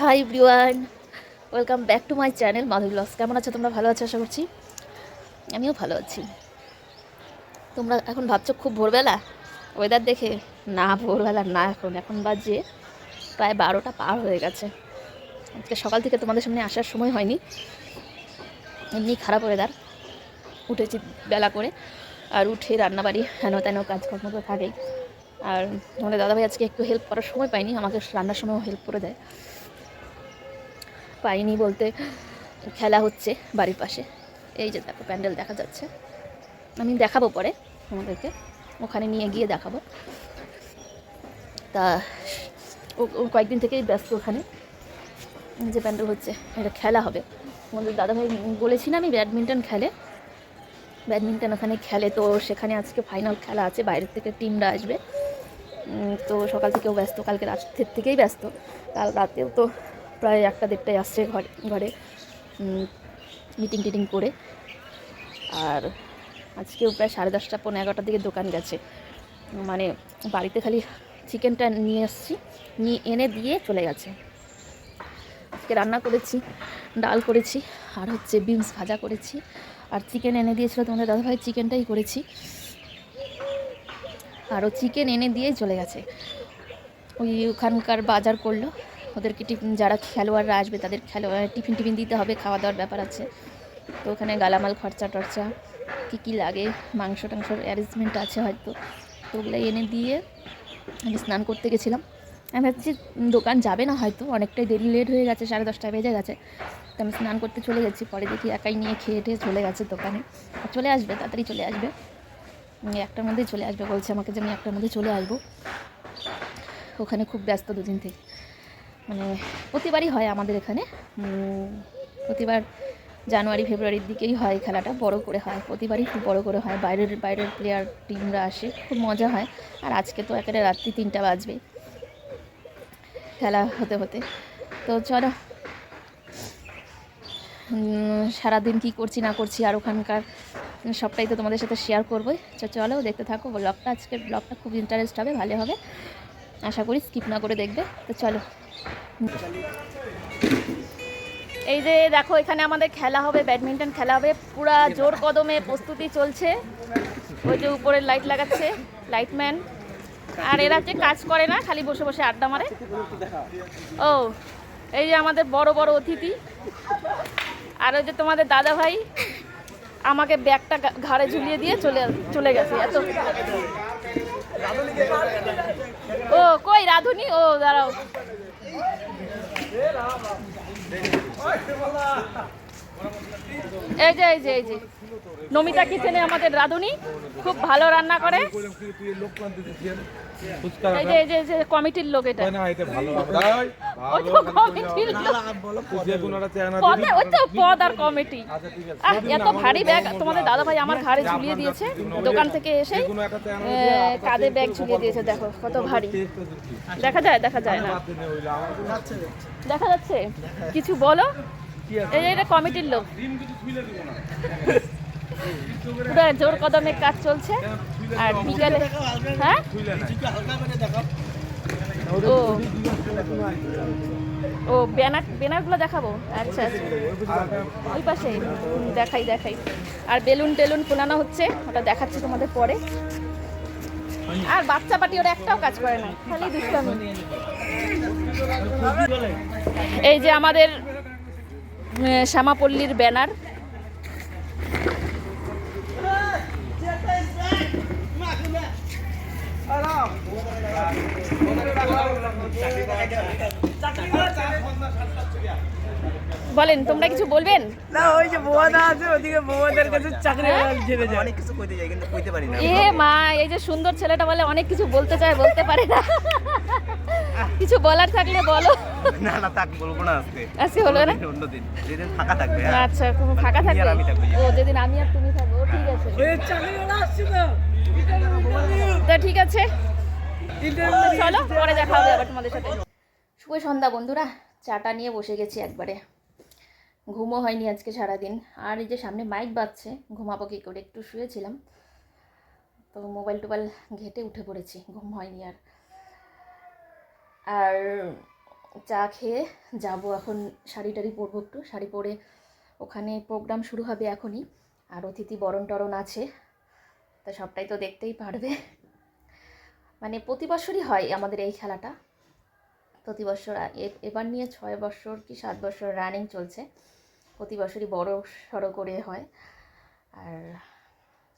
High ব্রিওয়ান welcome back to my channel Madhuri blogs. কেমন আছো তোমরা? ভালো আছো আশা করছি? আমিও ভালো আছি। তোমরা এখন ভাবছ খুব ভোরবেলা? ওয়েদার দেখে, না, ভোরবেলা না এখন। এখন বাজে প্রায় বারোটা পার হয়ে গেছে। আজকে সকাল থেকে তোমাদের সামনে আসার সময় হয়নি। এমনি খারাপ ওয়েদার উঠেছি বেলা করে। আর উঠে রান্নাবাড়ি হেন তেন কাজকর্ম তো থাকেই। আর আমাদের দাদাভাই আজকে একটু হেল্প করার সময় পাইনি আমাকে রান্নার সময়ও হেল্প করে দেয়। পাইনি বলতে খেলা হচ্ছে বাড়ির পাশে। এই যে দেখো, প্যান্ডেল দেখা যাচ্ছে। আমি দেখাবো পরে আমাদেরকে ওখানে নিয়ে গিয়ে দেখাবো। তা, ও কয়েকদিন থেকেই ব্যস্ত ওখানে। যে প্যান্ডেল হচ্ছে, এটা খেলা হবে। আমাদের দাদাভাই বলেছি না আমি ব্যাডমিন্টন খেলে। ব্যাডমিন্টন ওখানে খেলে তো, সেখানে আজকে ফাইনাল খেলা আছে, বাইরের থেকে টিমরা আসবে। তো সকাল থেকেও ব্যস্ত, কালকে রাতের থেকেই ব্যস্ত। কাল রাতেও তো প্রায় একটা দেড়টায় আসছে ঘরে ঘরে মিটিং টিটিং করে। আর আজকেও প্রায় সাড়ে দশটা পনেরো এগারোটার দিকে দোকান গেছে। মানে বাড়িতে খালি চিকেনটা নিয়ে এসেছি নিয়ে এনে দিয়ে চলে গেছে। আজকে রান্না করেছি, ডাল করেছি, আর হচ্ছে বিনস ভাজা করেছি। আর চিকেন এনে দিয়েছিল তোমাদের দাদাভাই, চিকেনটাই করেছি। আরও চিকেন এনে দিয়েই চলে গেছে। ওই ওখানকার বাজার করল। ওদেরকে টিফিন, যারা খেলোয়াড়রা আসবে তাদের খেলোয়াড় টিফিন টিফিন দিতে হবে খাওয়া দাওয়ার ব্যাপার আছে। তো ওখানে গালামাল খরচা টরচা কী কী লাগে, মাংস টাংসর অ্যারেঞ্জমেন্ট আছে হয়তো। তো ওগুলো এনে দিয়ে আমি স্নান করতে গেছিলাম। আমি ভাবছি, দোকান যাবে না হয়তো, অনেকটাই দেরি লেট হয়ে গেছে, সাড়ে দশটা বেজে গেছে। তো আমি স্নান করতে চলে গেছি পরে দেখি একাই নিয়ে খেয়ে টেয়ে চলে গেছে দোকানে। চলে আসবে, তাড়াতাড়ি চলে আসবে। একটার মধ্যেই চলে আসবে, বলছে আমাকে যে আমি একটার মধ্যে চলে আসব। ওখানে খুব ব্যস্ত দুদিন থেকে। মানে প্রতিবারই হয় আমাদের এখানে। প্রতিবার জানুয়ারি, ফেব্রুয়ারির দিকেই হয় খেলাটা, বড় করে হয়। প্রতিবারই খুব বড় করে হয়। বাইরের বাইরের প্লেয়ার টিমরা আসে, খুব মজা হয়। আর আজকে তো একেবারে রাত্রি তিনটা বাজবে খেলা হতে হতে। তো চলো। সারাদিন কি করছি, না করছি, আর ওখানকার সবটাই তো তোমাদের সাথে শেয়ার করবোই। চলো, দেখতে থাকো ব্লগটা আজকের ব্লগটা খুব ইন্টারেস্ট হবে, ভালো হবে। আশা করি স্কিপ না করে দেখবে। তো চলো। এই যে দেখো, এখানে আমাদের খেলা হবে, ব্যাডমিন্টন খেলা হবে। পুরা জোর কদমে প্রস্তুতি চলছে। ওই যে উপরে লাইট লাগাচ্ছে লাইটম্যান আর এরা যে কাজ করে না, খালি বসে বসে আড্ডা মারে। ও, এই যে আমাদের বড় বড় অতিথি। আর ওই যে তোমাদের দাদা ভাই, আমাকে ব্যাগটা ঘাড়ে ঝুলিয়ে দিয়ে চলে চলে গেছে। এত ও কই রাধুনি? ও দাঁড়াও। এই যে এই যে এই যে। নমিতা কিচেনে আমাদের রাধুনি। খুব ভালো রান্না করে। এই যে এই যে এই যে কমিটির লোক এটা। ওই তো কমিটির লোক। পদ। ওই তো পদ আর কমিটি। আহ, এত ভারী ব্যাগ তোমাদের দাদা ভাই আমার ঘাড়ে ঝুলিয়ে দিয়েছে। দোকান থেকে কাঁধে ব্যাগ ঝুলিয়ে দিয়েছে দেখো কত ভারী। দেখা যায় দেখা যায় না। দেখা যাচ্ছে? কিছু বলো? এই যে এটা কমিটির লোক। পুরো জোর কদমে কাজ চলছে। আর বিকালে হ্যাঁ? ও। ও, ব্যানার ব্যানারগুলো দেখাবো। আচ্ছা আচ্ছা। ওই পাশে। দেখাই দেখাই। আর বেলুন টেলুন ফোলানো হচ্ছে। ওটা দেখাচ্ছি তোমাদের পরে। আর বাচ্চা পাটি, ওরা একটাও কাজ করে না। খালি দুষ্টামি। এই যে আমাদের শ্যামাপল্লীর ব্যানার। বলেন তোমরা কিছু বলবেন? না ওই যে বৌদা আছে ওদিকে বৌদের কাছে চাকরি হ্যাঁ? ছেড়ে যায় অনেক কিছু কইতে যাই কিন্তু কইতে পারি না। এ মা এই যে সুন্দর ছেলেটা বলে অনেক কিছু বলতে চায় বলতে পারে না। কিছু বলার থাকলে বলো। না না তাক বলব না আজকে। আজকে হলো না? অন্যদিন, অন্যদিন যেদিন ফাঁকা থাকবে হ্যাঁ। আচ্ছা কোনো ফাঁকা থাকবে। ও যেদিন। আমি আর তুমি থাকব ও, ঠিক আছে। ওই চাকরিওয়ালা আসছে তো। তা ঠিক আছে। চলো, পরে দেখা হবে আবার তোমাদের সাথে। শুভ সন্ধ্যা বন্ধুরা, চাটা নিয়ে বসে গেছি একবারে। ঘুমও হয়নি আজকে সারাদিন। আর এই যে সামনে মাইক বাজছে, ঘুমাবো কি করে? একটু শুয়েছিলাম। তো মোবাইল টোবাইল ঘেটে উঠে পড়েছি, ঘুম হয়নি আর। আর চা খেয়ে যাব এখন, শাড়ি টাড়ি পরবো একটু। শাড়ি পরে ওখানে প্রোগ্রাম শুরু হবে এখনই। আর অতিথি বরণ টরণ আছে। তা সবটাই তো দেখতেই পারবে। মানে প্রতি বছরই হয় আমাদের এই খেলাটা। প্রতি বছর এবার নিয়ে ছয় বছর কি সাত বছর রানিং চলছে। প্রতি বছরই বড় সড়ো করে হয়। আর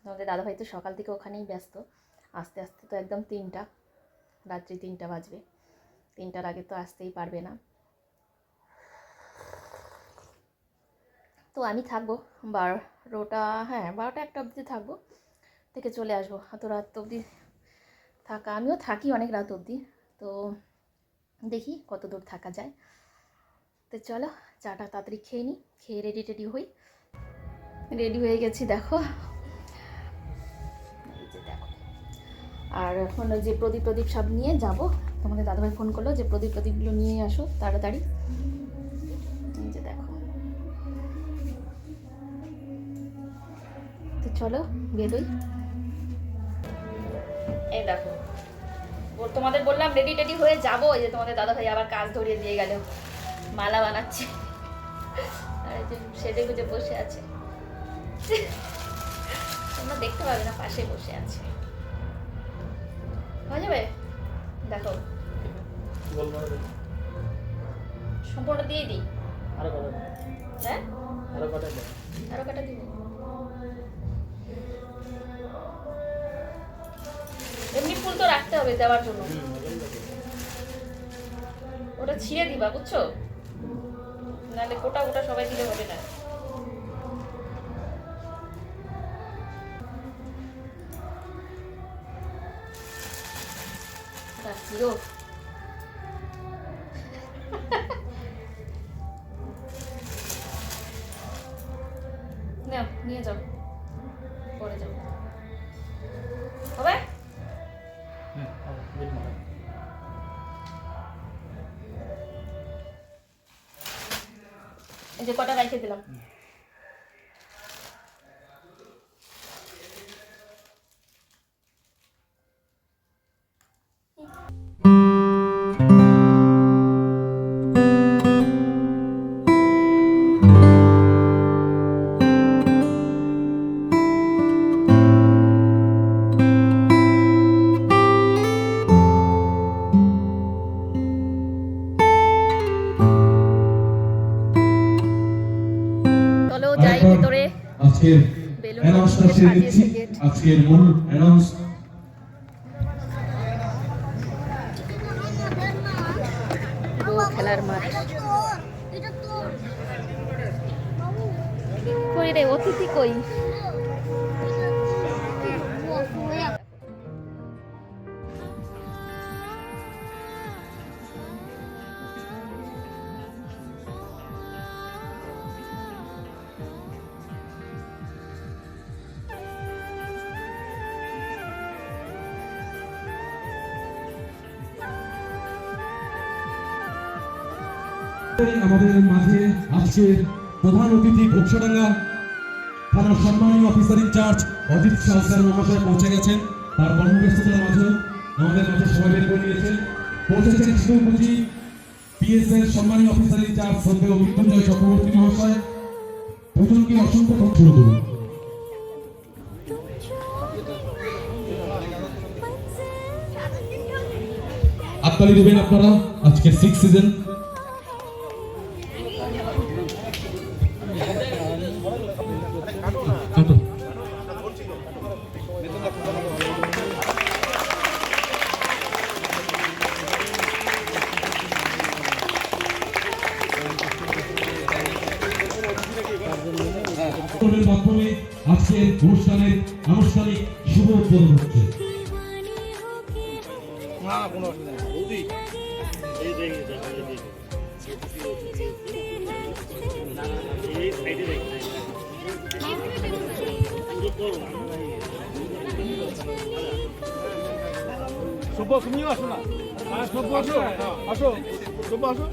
তোমাদের দাদাভাই তো সকাল থেকে ওখানেই ব্যস্ত। আস্তে আস্তে তো একদম তিনটা, রাত্রি তিনটা বাজবে। তিনটার আগে তো আসতেই পারবে না। তো আমি থাকব, বারোটা হ্যাঁ বারোটা একটা অবধি থাকব। থেকে চলে আসব। এত রাত অবধি থাকা, আমিও থাকি অনেক রাত অবধি, তো দেখি কত দূর থাকা যায়। তো চলো, চাটা তাড়াতাড়ি খেয়ে নিই খেয়ে রেডি টেডি হই। রেডি হয়ে গেছি, দেখো। দেখো। আর এখন যে প্রদীপ প্রদীপ সব নিয়ে যাব। তোমাদের দাদাভাই ফোন করল যে প্রদীপ প্রদীপগুলো নিয়ে আসো তাড়াতাড়ি। যে দেখো। তো চলো, বেরোই। এই দেখো। তোমাদের বললাম রেডি টেডি হয়ে যাব। যে তোমাদের দাদা ভাই আবার কাজ ধরিয়ে দিয়ে গেল। মালা বানাচ্ছে। আর এই যে সেজে গুজে বসে আছে। তোমরা দেখতে পাবে না পাশে বসে আছে। হয়ে যাবে? দেখো। সম্পূর্ণ দিয়ে দিই। হ্যাঁ? আরও কটা দিব এমনি রাখতে হবে দেওয়ার জন্য। ওটা ছিঁড়ে দিবা, বুঝছ? নাহলে গোটা গোটা সবাই দিলে হবে না। নিয়ে যাও। যে কটা রেখে দিলাম। গেট। আজকের মূল অ্যানাউন্স পুরো খেলার মাঠ কই রে অতিথি কই আমাদের মাঝে আজকের প্রধান অতিথি ঘোকসাডাঙ্গা থানার সম্মানীয় অফিসার ইনচার্জ অজিত শাহ মহাশয় পৌঁছে গেছেন। তার কর্মব্যস্ততার মাঝে আমাদের মাঝে সময় বের করে নিয়েছেন। পৌঁছেছেন শিবপুজি পিএস এর সম্মানীয় অফিসার ইনচার্জ শ্রদ্ধেয় মৃত্যুঞ্জয় চক্রবর্তী মহাশয়। দুজনকে অসংখ্য শুরু করুন আপনারা আজকে সিক্স সিজন মাধ্যমে আজকের অনুষ্ঠানের আনুষ্ঠানিক শুভ উদ্বোধন হচ্ছে। সব্য তুমিও আসো না? হ্যাঁ সব্য আসো। আসো সব্য আসো।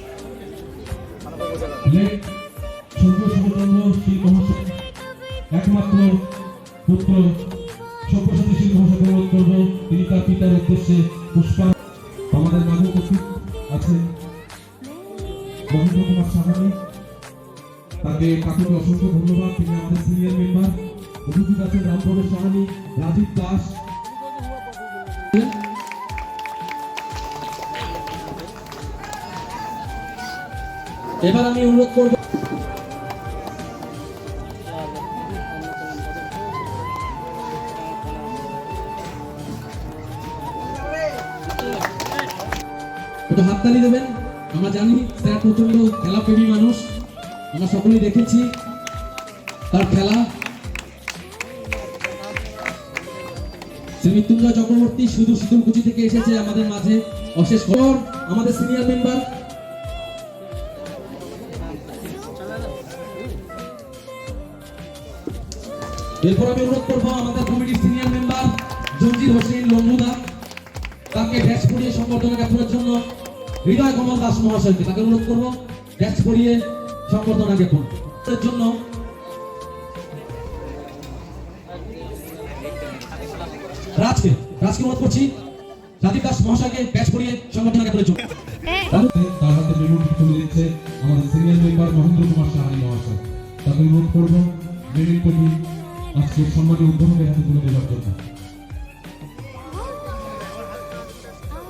মহাশয় একমাত্র পুত্র সব্যসাচী শীল মহাশয় করব। তিনি তার পিতার উদ্দেশ্যে পুষ্পা আমাদের মাঝে উপস্থিত আছেন। মহেন্দ্র কুমার সাহানি, তাকে তাকে অসংখ্য ধন্যবাদ। তিনি আমাদের সিনিয়র মেম্বার। উপস্থিত আছেন রামপ্রবেশ সাহানি, রাজীব দাস। এবার আমি অনুরোধ করব একটু হাততালি দেবেন। আমরা জানি স্যার প্রচণ্ড খেলাপ্রেমী মানুষ। আমরা সকলেই দেখেছি তার খেলা। শ্রী মৃত্যুঞ্জয় চক্রবর্তী শুধু শীতলকুচি থেকে এসেছে আমাদের মাঝে। অশেষ খবর, আমাদের সিনিয়র মেম্বার এরপর আমি অনুরোধ করব আমাদের কমিটির সিনিয়র মেম্বার জঞ্জির হোসেন লম্বুদা। তাকে ড্যাশ সংবর্ধনা জ্ঞাপনের জন্য হৃদয় কমল দাস মহাশয়কে তাকে অনুরোধ করব ড্যাশ পরিয়ে সংবর্ধনা জ্ঞাপন এর জন্য রাজকে রাজকে অনুরোধ করছি রাজীব দাস মহাশয়কে পরিয়ে সংবর্ধনা জ্ঞাপনের জন্য। তার হাতে মেমোটি তুলে দিচ্ছে আমাদের সিনিয়র মেম্বার মহেন্দ্র কুমার সাহানি মহাশয় তাকে অনুরোধ করব মেমোটি আজকে সম্মানীয় উদ্বোধনের হাতে তুলে দেওয়ার জন্য।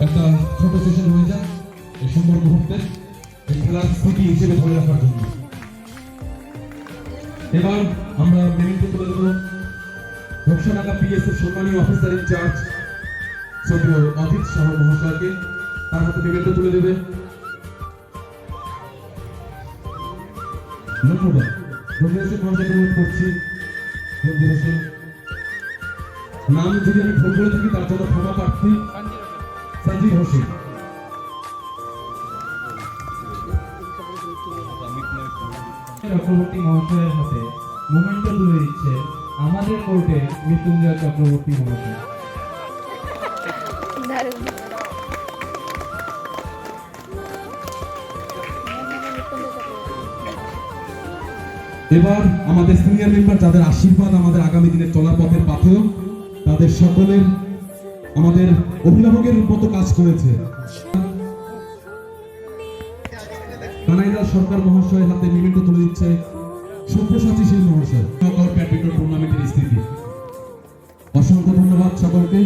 একটা ছোট সেশন হয়ে এই সুন্দর মুহূর্তে এই খেলার স্মৃতি হিসেবে ধরে রাখার জন্য। এবার আমরা তুলে দেবো ঘোষণাকা পিএস এর সম্মানীয় অফিসার ইনচার্জ অজিত মহাশয়কে। তার হাতে তুলে দেবে। ধন্যবাদ। করছি। নাম যদি আমি ভুল করে থাকি, তার জন্য ক্ষমা প্রার্থী সঞ্জীব হোসেন। চক্রবর্তী মহাশয়ের হাতে তুলে দিচ্ছে আমাদের কোর্টে মৃত্যুঞ্জয় চক্রবর্তী মহাশয়। এবার আমাদের সিনিয়র মেম্বার, যাদের আশীর্বাদ আমাদের আগামী দিনের চলার পথের পাথেও তাদের সকলের আমাদের অভিভাবকের মতো কাজ করেছে। কানাইলাল সরকার মহাশয়ের হাতে মিমেন্টো তুলে দিচ্ছে সব্যসাচী শীল মহাশয়। নকআউট ব্যাডমিন্টন টুর্নামেন্টের স্থিতি। অসংখ্য ধন্যবাদ সকলকে।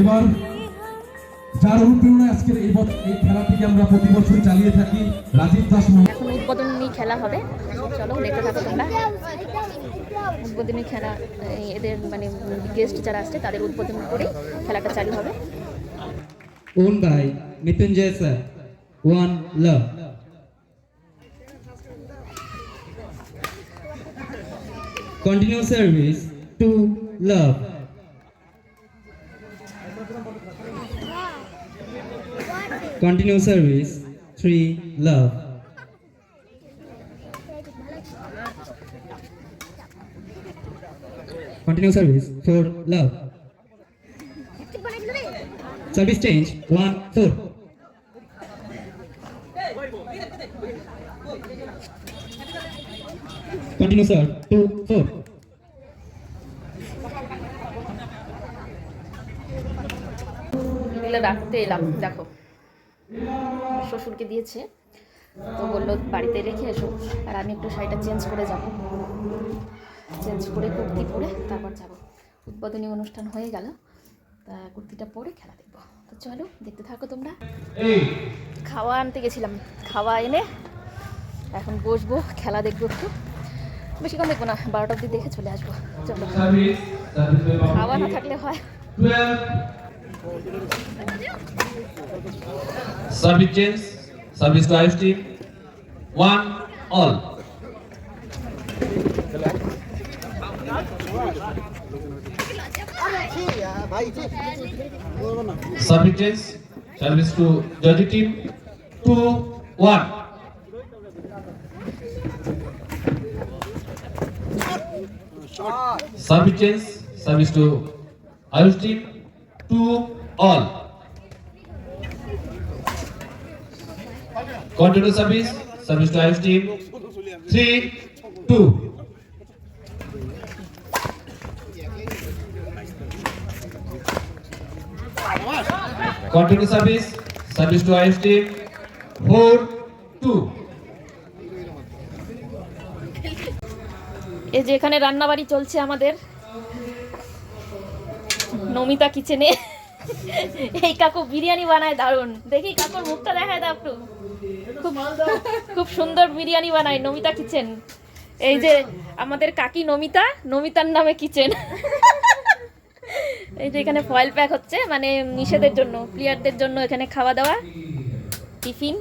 এবার যার অনুপ্রেরণায় আজকের এই এই খেলাটিকে আমরা প্রতি বছর চালিয়ে থাকি রাজীব দাস মহাশয়। এখন উদ্বোধনী খেলা হবে। চলো দেখতে থাকো তোমরা। উদ্বোধনী খেলা এদের মানে গেস্ট যারা আসছে তাদের উদ্বোধন করে খেলাটা চালু হবে। owned by Mrityunjay sir. One love. Continue service. Two love. Continue service. Three love. Continue service. Four love. Service change. One four. Continue, sir. Two four. রাখতে এলাম দেখো। শ্বশুরকে দিয়েছে। তো বলল বাড়িতে রেখে এসো আর আমি একটু শাড়িটা চেঞ্জ করে যাব। চেঞ্জ করে কুর্তি পরে তারপর যাব। উদ্বোধনী অনুষ্ঠান হয়ে গেল। তা কুর্তিটা পরে খেলা দেখব। তো চলো দেখতে থাকো তোমরা। খাওয়া আনতে গেছিলাম। খাওয়া এনে এখন বসবো খেলা দেখব একটু। বেশিক্ষণ দেখব না বারোটা অবধি দেখে চলে আসব চলো খাওয়া না থাকলে হয় change, service to IF team, one all. Service change, service to judge team, two one. Service change, service to Ayush team, two all. Continue service, service to Ayush team, three, two. Continue service, service to Ayush team, four, two. এই যে এখানে রান্নাবাড়ি চলছে আমাদের। নমিতা কিচেনে। এই কাকু বিরিয়ানি বানায় দারুণ। দেখি কাকুর মুখটা দেখায় দাও একটু। খুব খুব সুন্দর বিরিয়ানি বানায় নমিতা কিচেন। এই যে আমাদের কাকি নমিতা, নমিতার নামে কিচেন। এই যে এখানে ফয়েল প্যাক হচ্ছে মানে নিষেধের জন্য প্লেয়ারদের জন্য এখানে খাওয়া দাওয়া, টিফিন।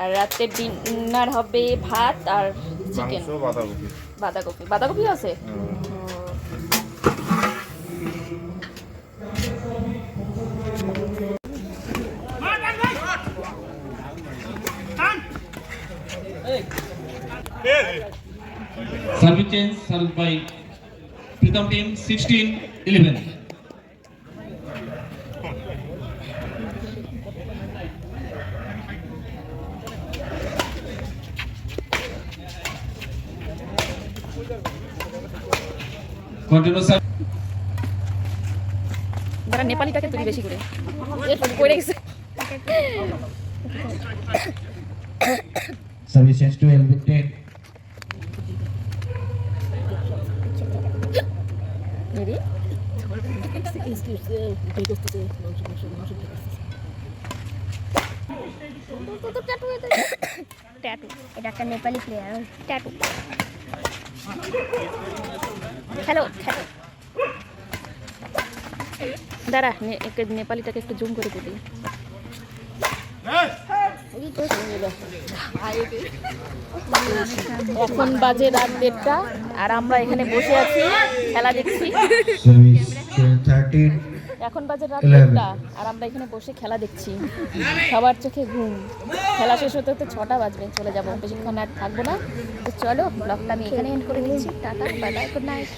আর রাতে ডিনার হবে ভাত আর চিকেন বাঁধাকপি। বাঁধাকপি। আছে? Service change serve by Pritam team sixteen eleven Sir. যারা নেপালিটাকে তুলি বেশি করে। পড়ে গেছে। Service change to LB Ready? Tattoo এটা একটা Nepali player tattoo hello hello দাঁড়া নেপালিটাকে একটু জুম করে দিবি। এখন বাজে রাত দেড়টা, আর আমরা এখানে বসে আছি, খেলা দেখছি। এখন বাজে রাত একটা আর আমরা এখানে বসে খেলা দেখছি। সবার চোখে ঘুম। খেলা শেষ হতে হতে ছটা বাজবে চলে যাব। বেশিক্ষণ আর থাকব না। তো চলো ব্লগটা আমি এখানে এন্ড করে দিচ্ছি। Tata bye bye good night